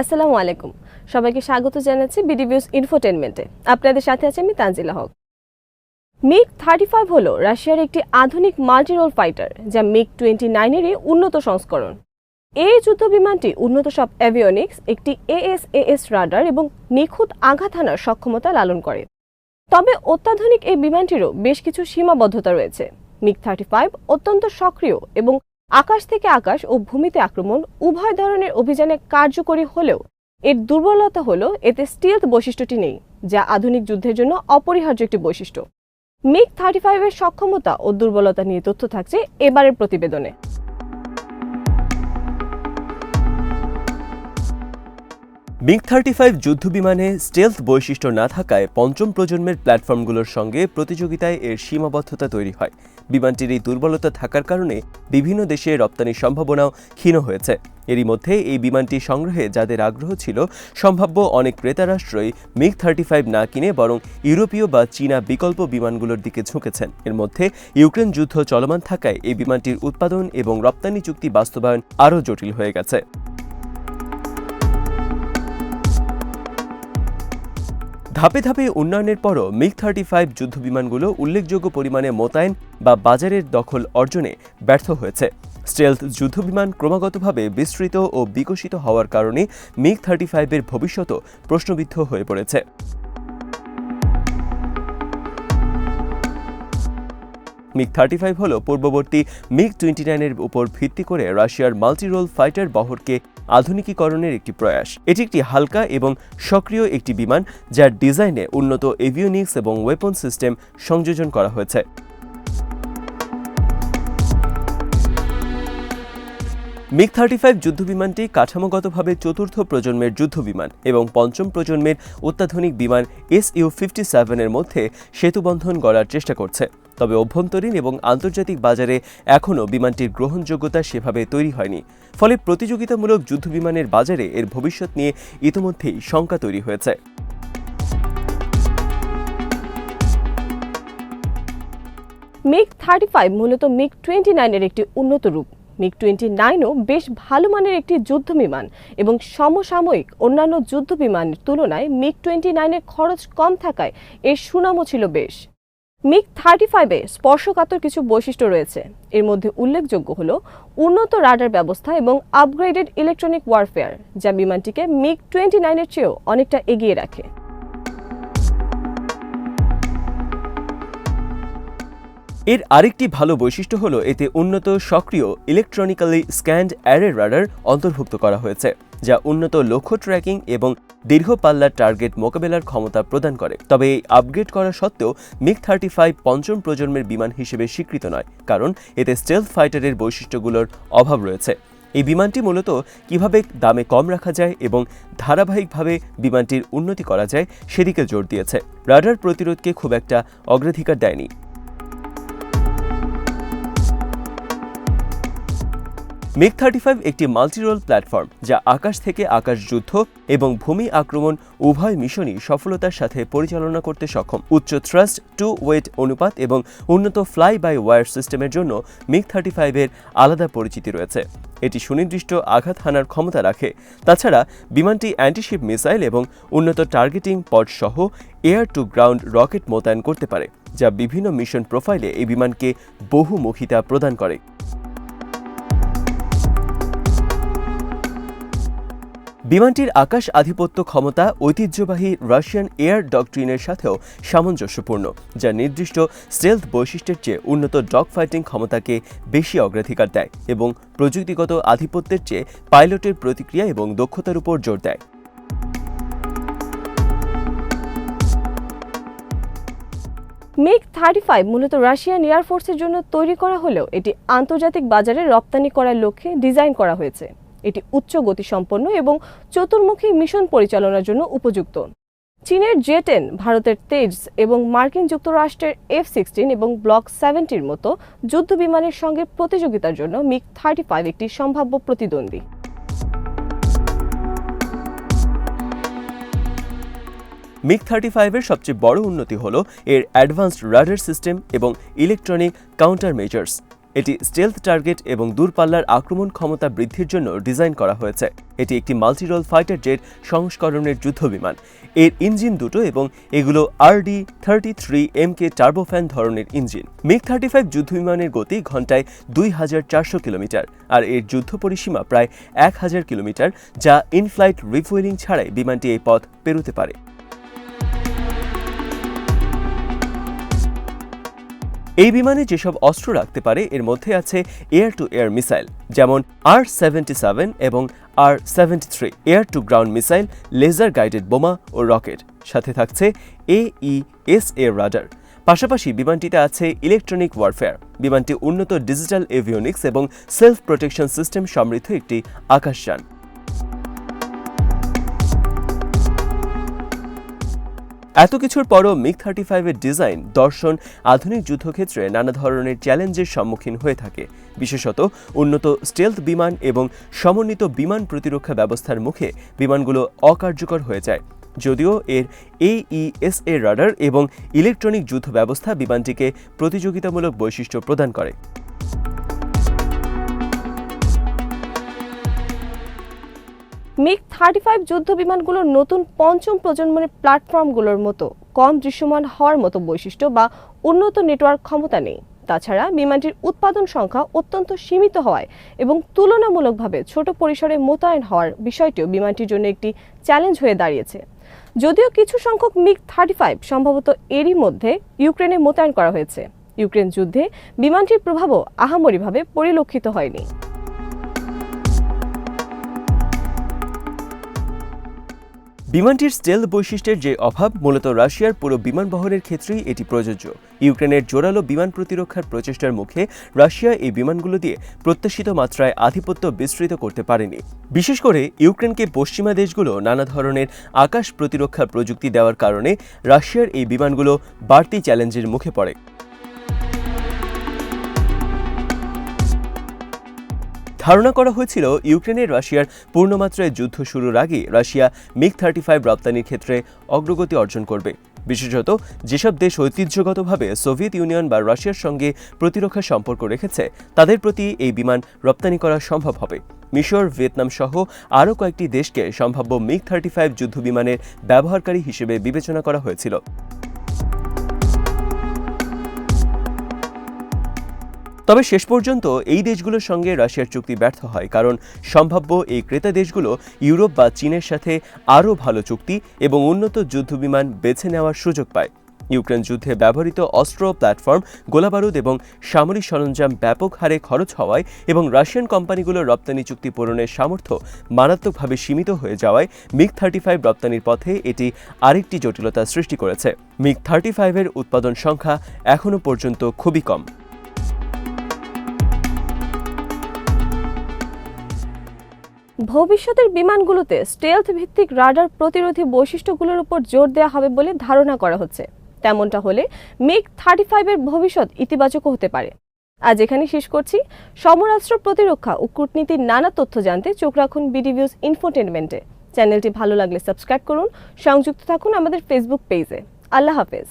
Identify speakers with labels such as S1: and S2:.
S1: আসসালামু আলাইকুম। সবাইকে স্বাগত জানাচ্ছি বিডিভিউস ইনফোটেনমেন্টে আপনাদের সাথে আছি আমি Tanzila Haque. MiG thirty five হল রাশিয়ার একটি আধুনিক মাল্টিরোল ফাইটার, যা মিগ টোয়েন্টি নাইনেরই উন্নত সংস্করণ। এই যুদ্ধ বিমানটি উন্নত সব অ্যাভিওনিক্স একটি এএসএএস রাডার এবং নিখুঁত আঘাত হানার সক্ষমতা লালন করে। তবে অত্যাধুনিক এই বিমানটিরও বেশ কিছু সীমাবদ্ধতা রয়েছে। মিগ থার্টি ফাইভ অত্যন্ত সক্রিয় এবং আকাশ থেকে আকাশ ও ভূমিতে আক্রমণ উভয় ধরনের অভিযানে কার্যকরী হলেও এর দুর্বলতা হল এতে স্টিলথ বৈশিষ্ট্যটি নেই, যা আধুনিক যুদ্ধের জন্য অপরিহার্য একটি বৈশিষ্ট্য। মিগ থার্টি ফাইভের সক্ষমতা ও দুর্বলতা নিয়ে তথ্য থাকছে এবারের প্রতিবেদনে।
S2: মিগ থার্টি ফাইভ যুদ্ধবিমানে স্টেলথ বৈশিষ্ট্য না থাকায় পঞ্চম প্রজন্মের প্ল্যাটফর্মগুলোর সঙ্গে প্রতিযোগিতায় এর সীমাবদ্ধতা তৈরি হয়। বিমানটির এই দুর্বলতা থাকার কারণে বিভিন্ন দেশে রপ্তানির সম্ভাবনাও ক্ষীণ হয়েছে। এরই মধ্যে এই বিমানটি সংগ্রহে যাদের আগ্রহ ছিল, সম্ভাব্য অনেক ক্রেতা রাষ্ট্রই মিগ থার্টি ফাইভ না কিনে বরং ইউরোপীয় বা চীনা বিকল্প বিমানগুলোর দিকে ঝুঁকেছেন। এর মধ্যে ইউক্রেন যুদ্ধ চলমান থাকায় এই বিমানটির উৎপাদন এবং রপ্তানি চুক্তি বাস্তবায়ন আরও জটিল হয়ে গেছে। ধাপে ধাপে উন্নয়নের পরও মিগ থার্টি ফাইভ যুদ্ধবিমানগুলো উল্লেখযোগ্য পরিমাণে মোতায়েন বা বাজারের দখল অর্জনে ব্যর্থ হয়েছে। স্টেলথ যুদ্ধবিমান ক্রমাগতভাবে বিস্তৃত ও বিকশিত হওয়ার কারণে মিগ থার্টি ফাইভের ভবিষ্যতও প্রশ্নবিদ্ধ হয়ে পড়েছে। মিগ থার্টি ফাইভ হল পূর্ববর্তী মিগ টোয়েন্টি নাইনের উপর ভিত্তি করে রাশিয়ার মাল্টিরোল ফাইটার বহরকে আধুনিকীকরণের একটি প্রয়াস। এটি একটি হালকা এবং সক্রিয় একটি বিমান যার ডিজাইনে উন্নত এভিওনিক্স এবং ওয়েপন সিস্টেম সংযোজন করা হয়েছে। মিগ থার্টি ফাইভ যুদ্ধবিমানটি কাঠামোগতভাবে চতুর্থ প্রজন্মের যুদ্ধবিমান এবং পঞ্চম প্রজন্মের অত্যাধুনিক বিমান এস ইউ ফিফটি সেভেনের মধ্যে সেতুবন্ধন গড়ার চেষ্টা করছে। তবে অভ্যন্তরীণ এবং আন্তর্জাতিক বাজারে এখনও বিমানটির গ্রহণযোগ্যতা সেভাবে তৈরি হয়নি। ফলে প্রতিযোগিতামূলক যুদ্ধবিমানের বাজারে এর ভবিষ্যৎ নিয়ে ইতিমধ্যেই শঙ্কা তৈরি হয়েছে।
S1: মিগ থার্টি ফাইভ মূলত মিগ টোয়েন্টি নাইনের একটি উন্নত রূপ। মিগ টোয়েন্টি নাইনও বেশ ভালো মানের একটি যুদ্ধ বিমান এবং সমসাময়িক অন্যান্য যুদ্ধ বিমানের তুলনায় মিগ টোয়েন্টি নাইনের খরচ কম থাকায় এর সুনামও ছিল বেশ। মিগ থার্টি ফাইভে স্পর্শকাতর কিছু বৈশিষ্ট্য রয়েছে। এর মধ্যে উল্লেখযোগ্য হল উন্নত রাডার ব্যবস্থা এবং আপগ্রেডেড ইলেকট্রনিক ওয়ারফেয়ার যা বিমানটিকে মিগ টোয়েন্টি নাইনের চেয়েও অনেকটা এগিয়ে রাখে।
S2: এর আরেকটি ভালো বৈশিষ্ট্য হলো এতে উন্নত সক্রিয় ইলেকট্রনিক্যালি স্ক্যান্ড অ্যারে রাডার অন্তর্ভুক্ত করা হয়েছে, যা উন্নত লক্ষ্য ট্র্যাকিং এবং দীর্ঘ পাল্লার টার্গেট মোকাবেলার ক্ষমতা প্রদান করে। তবে এই আপগ্রেড করা সত্ত্বেও মিগ থার্টি ফাইভ পঞ্চম প্রজন্মের বিমান হিসেবে স্বীকৃত নয়, কারণ এতে স্টেলথ ফাইটারের বৈশিষ্ট্যগুলোর অভাব রয়েছে। এই বিমানটি মূলত কীভাবে দামে কম রাখা যায় এবং ধারাবাহিকভাবে বিমানটির উন্নতি করা যায় সেদিকে জোর দিয়েছে। রাডার প্রতিরোধকে খুব একটা অগ্রাধিকার দেয়নি। মিগ থার্টি ফাইভ একটি মাল্টিরোল প্ল্যাটফর্ম যা আকাশ থেকে আকাশ যুদ্ধ এবং ভূমি আক্রমণ উভয় মিশনই সফলতার সাথে পরিচালনা করতে সক্ষম। উচ্চ থ্রাস্ট টু ওয়েট অনুপাত এবং উন্নত ফ্লাই বাই ওয়ার সিস্টেমের জন্য মিগ থার্টি ফাইভের আলাদা পরিচিতি রয়েছে। এটি সুনির্দিষ্ট আঘাত হানার ক্ষমতা রাখে। তাছাড়া বিমানটি অ্যান্টিশিপ মিসাইল এবং উন্নত টার্গেটিং পড সহ এয়ার টু গ্রাউন্ড রকেট মোতায়েন করতে পারে, যা বিভিন্ন মিশন প্রোফাইলে এই বিমানকে বহুমুখিতা প্রদান করে। বিমানটির আকাশ আধিপত্য ক্ষমতা, ঐতিহ্যবাহী রাশিয়ান এয়ার ডকট্রিনের সাথেও সামঞ্জস্যপূর্ণ, যা নির্দিষ্ট স্টেলথ বৈশিষ্ট্যের চেয়ে উন্নত ডগ ফাইটিং ক্ষমতাকে বেশি অগ্রাধিকার দেয় এবং প্রযুক্তিগত আধিপত্যের চেয়ে পাইলটের প্রতিক্রিয়া এবং দক্ষতার উপর জোর দেয়।
S1: মিগ থার্টি ফাইভ মূলত রাশিয়ান এয়ারফোর্সের জন্য তৈরি করা হলেও এটি আন্তর্জাতিক বাজারে রপ্তানি করার লক্ষ্যে ডিজাইন করা হয়েছে। এটি উচ্চ গতিসম্পন্ন এবং চতুর্মুখী মিশন পরিচালনার জন্য উপযুক্ত। চীনের জে টেন ভারতের তেজ এবং মার্কিন যুক্তরাষ্ট্রের এফ সিক্সটিন এবং ব্লক সেভেন্টির মতো যুদ্ধ বিমানের সঙ্গে প্রতিযোগিতার জন্য মিগ থার্টি ফাইভ একটি সম্ভাব্য প্রতিদ্বন্দ্বী।
S2: মিগ থার্টি ফাইভের সবচেয়ে বড় উন্নতি হল এর অ্যাডভান্সড রাডার সিস্টেম এবং ইলেকট্রনিক কাউন্টার মেজার্স। এটি স্টেলথ টার্গেট এবং দূরপাল্লার আক্রমণ ক্ষমতা বৃদ্ধির জন্য ডিজাইন করা হয়েছে। এটি একটি মাল্টিরোল ফাইটার জেট সংস্করণের যুদ্ধবিমান। এর ইঞ্জিন দুটো এবং এগুলো RD thirty three M K turbofan ধরনের ইঞ্জিন মিগ থার্টি ফাইভ যুদ্ধবিমানের গতি ঘন্টায় দুই হাজার চারশো কিলোমিটার আর এর যুদ্ধ পরিসীমা প্রায় এক হাজার কিলোমিটার, যা ইনফ্লাইট রিফুয়েলিং ছাড়াই বিমানটি এই পথ পেরোতে পারে। এই বিমানে যেসব অস্ত্র রাখতে পারে, এর মধ্যে আছে এয়ার টু এয়ার মিসাইল, যেমন আর সেভেন্টি সেভেন এবং R seventy three air to ground missile, laser guided বোমা ও রকেট। সাথে থাকছে এস এ রাডার। পাশাপাশি বিমানটিতে আছে ইলেকট্রনিক ওয়ারফেয়ার বিমানটি উন্নত ডিজিটাল এভিওনিক্স এবং সেলফ প্রোটেকশন সিস্টেম সমৃদ্ধ একটি আকাশযান। এত কিছুর পরও মিগ থার্টি ফাইভের ডিজাইন, দর্শন, আধুনিক যুদ্ধক্ষেত্রে নানা ধরনের চ্যালেঞ্জের সম্মুখীন হয়ে থাকে। বিশেষত উন্নত স্টেলথ বিমান এবং সমন্বিত বিমান প্রতিরক্ষা ব্যবস্থার মুখে বিমানগুলো অকার্যকর হয়ে যায়। যদিও এর এইএসএ রাডার এবং ইলেকট্রনিক যুদ্ধ ব্যবস্থা বিমানটিকে প্রতিযোগিতামূলক বৈশিষ্ট্য প্রদান করে।
S1: মিগ থার্টি ফাইভ যুদ্ধ বিমানগুলোর নতুন পঞ্চম প্রজন্মের প্ল্যাটফর্মগুলোর মতো কম দৃশ্যমান হওয়ার মতো বৈশিষ্ট্য বা উন্নত নেটওয়ার্ক ক্ষমতা নেই। তাছাড়া বিমানটির উৎপাদন সংখ্যা অত্যন্ত সীমিত হওয়ায় এবং তুলনামূলকভাবে ছোট পরিসরে মোতায়েন হওয়ার বিষয়টিও বিমানটির জন্য একটি চ্যালেঞ্জ হয়ে দাঁড়িয়েছে। যদিও কিছু সংখ্যক মিগ থার্টি ফাইভ সম্ভবত এরই মধ্যে ইউক্রেনে মোতায়েন করা হয়েছে। ইউক্রেন যুদ্ধে বিমানটির প্রভাবও আহামরিভাবে পরিলক্ষিত হয়নি।
S2: বিমানটির স্টেল বৈশিষ্ট্যের যে অভাব, মূলত রাশিয়ার পুরো বিমান বহনের ক্ষেত্রেই এটি প্রযোজ্য। ইউক্রেনের জোরালো বিমান প্রতিরক্ষার প্রচেষ্টার মুখে রাশিয়া এই বিমানগুলো দিয়ে প্রত্যাশিত মাত্রায় আধিপত্য বিস্তৃত করতে পারেনি। বিশেষ করে ইউক্রেনকে পশ্চিমা দেশগুলো নানা ধরনের আকাশ প্রতিরক্ষা প্রযুক্তি দেওয়ার কারণে রাশিয়ার এই বিমানগুলো বাড়তি চ্যালেঞ্জের মুখে পড়ে। ধারণা করা হয়েছিল ইউক্রেনের রাশিয়ার পূর্ণমাত্রায় যুদ্ধ শুরুর আগে রাশিয়া মিগ থার্টি ফাইভ রপ্তানির ক্ষেত্রে অগ্রগতি অর্জন করবে। বিশেষত যেসব দেশ ঐতিহ্যগতভাবে সোভিয়েত ইউনিয়ন বা রাশিয়ার সঙ্গে প্রতিরক্ষা সম্পর্ক রেখেছে, তাদের প্রতি এই বিমান রপ্তানি করা সম্ভব হবে। মিশর, ভিয়েতনাম সহ আরও কয়েকটি দেশকে সম্ভাব্য মিগ থার্টি ফাইভ যুদ্ধ বিমানের ব্যবহারকারী হিসেবে বিবেচনা করা হয়েছিল। তবে শেষ পর্যন্ত এই দেশগুলোর সঙ্গে রাশিয়ার চুক্তি ব্যর্থ হয়, কারণ সম্ভাব্য এই ক্রেতা দেশগুলো ইউরোপ বা চীনের সাথে আরও ভালো চুক্তি এবং উন্নত যুদ্ধবিমান বেছে নেওয়ার সুযোগ পায়। ইউক্রেন যুদ্ধে ব্যবহৃত অস্ত্র, প্ল্যাটফর্ম, গোলাবারুদ এবং সামরিক সরঞ্জাম ব্যাপক হারে খরচ হওয়ায় এবং রাশিয়ান কোম্পানিগুলোর রপ্তানি চুক্তি পূরণের সামর্থ্য মারাত্মকভাবে সীমিত হয়ে যাওয়ায় মিগ থার্টি ফাইভ রপ্তানির পথে এটি আরেকটি জটিলতা সৃষ্টি করেছে। মিগ থার্টি ফাইভের উৎপাদন সংখ্যা এখনও পর্যন্ত খুবই কম।
S1: ভবিষ্যতের বিমানগুলোতে স্টেলথ ভিত্তিক রাডার প্রতিরোধী বৈশিষ্ট্যগুলোর উপর জোর দেওয়া হবে বলে ধারণা করা হচ্ছে। তেমনটা হলে মিগ থার্টি ফাইভের ভবিষ্যৎ ইতিবাচকও হতে পারে। আজ এখানে শেষ করছি। সমরাস্ত্র প্রতিরক্ষা ও কূটনীতির নানা তথ্য জানতে চোখ রাখুন বিডিভিউজ ইনফোটেনমেন্টে চ্যানেলটি ভালো লাগলে সাবস্ক্রাইব করুন, সংযুক্ত থাকুন আমাদের ফেসবুক পেজে আল্লাহ হাফেজ।